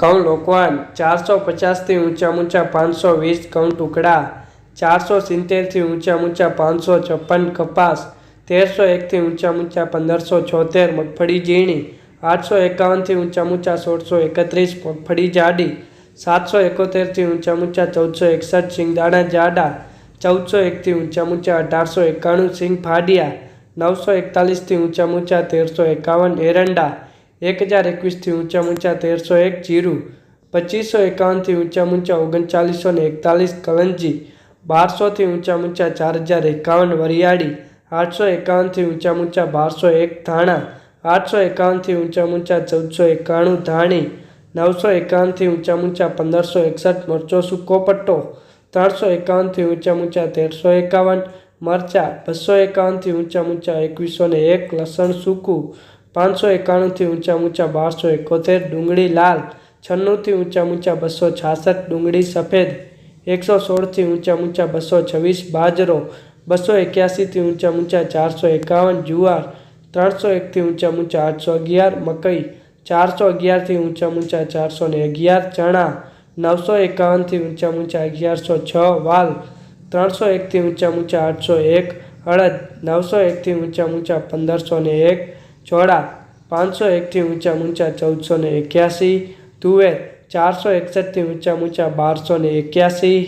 ઘઉં લોકવાન, ચારસો પચાસથી ઊંચા ઊંચા પાંચસો વીસ ઘઉં ટુકડા, ચારસો સિત્તેરથી ઊંચા ઊંચા પાંચસો છપ્પન, કપાસ, તેરસો એકથી ઊંચા ઊંચા પંદરસો છોતેર, મગફળી ઝીણી, આઠસો એકાવનથી ઊંચા ઊંચા સોળસો એકત્રીસ, મગફળી જાડી, સાતસો એકોતેરથી ઊંચા ઊંચા ચૌદસો એકસઠ સિંગદાણા જાડા, ચૌદસો એકથી ઊંચા ઊંચા અઢારસો એકાણું, સિંગ ફાડિયા, નવસો એકતાલીસથી ઊંચા ઊંચા તેરસો એકાવન, એરંડા એક હજાર એકવીસથી ઊંચા ઊંચા તેરસો એક જીરું, પચીસો એકાવનથી ઊંચા ઊંચા ઓગણચાલીસો ને એકતાલીસ કલંજી બારસોથી ઊંચા ઊંચા ચાર હજાર એકાવન વરિયાળી, આઠસો એકાવનથી ઊંચા ઊંચા બારસો એક ધાણા, આઠસો એકાવનથી ઊંચા ઊંચા ચૌદસો એકાણું ધાણી, નવસો એકાવનથી ઊંચા ઊંચા પંદરસો એકસઠ મરચો સૂકો પટ્ટો, ત્રણસો એકાવનથી ઊંચા ઊંચા તેરસો એકાવન મરચા, બસો એકાવનથી ઊંચા ઊંચા એકવીસો ને એક લસણ સૂકું પાંચસો એકાણુંથી ઊંચા ઊંચા બારસો એકોતેર, ડુંગળી લાલ છન્નુંથી ઊંચા ઊંચા બસો છાસઠ, ડુંગળી સફેદ એકસો સોળથી ઊંચા ઊંચા બસો છવ્વીસ, બાજરો બસો એક્યાસીથી ઊંચા ઊંચા ચારસો એકાવન, જુવાર ત્રણસો એકથી ઊંચા ઊંચા આઠસો અગિયાર, મકઈ ચારસો અગિયારથી ઊંચા ઊંચા ચારસો ને અગિયાર, ચણા નવસો એકાવનથી ઊંચા ઊંચા અગિયારસો છ, વાલ ત્રણસો એકથી ઊંચા ઊંચા આઠસો એક અડદ નવસો એકથી ઊંચા ઊંચા પંદરસો ને એક ચોળા પાંચસો એકથી ઊંચા ઊંચા ચૌદસો ને એક્યાસી, તુવેર ચારસો એકસઠથી ઊંચા ઊંચા બારસો ને એક્યાસી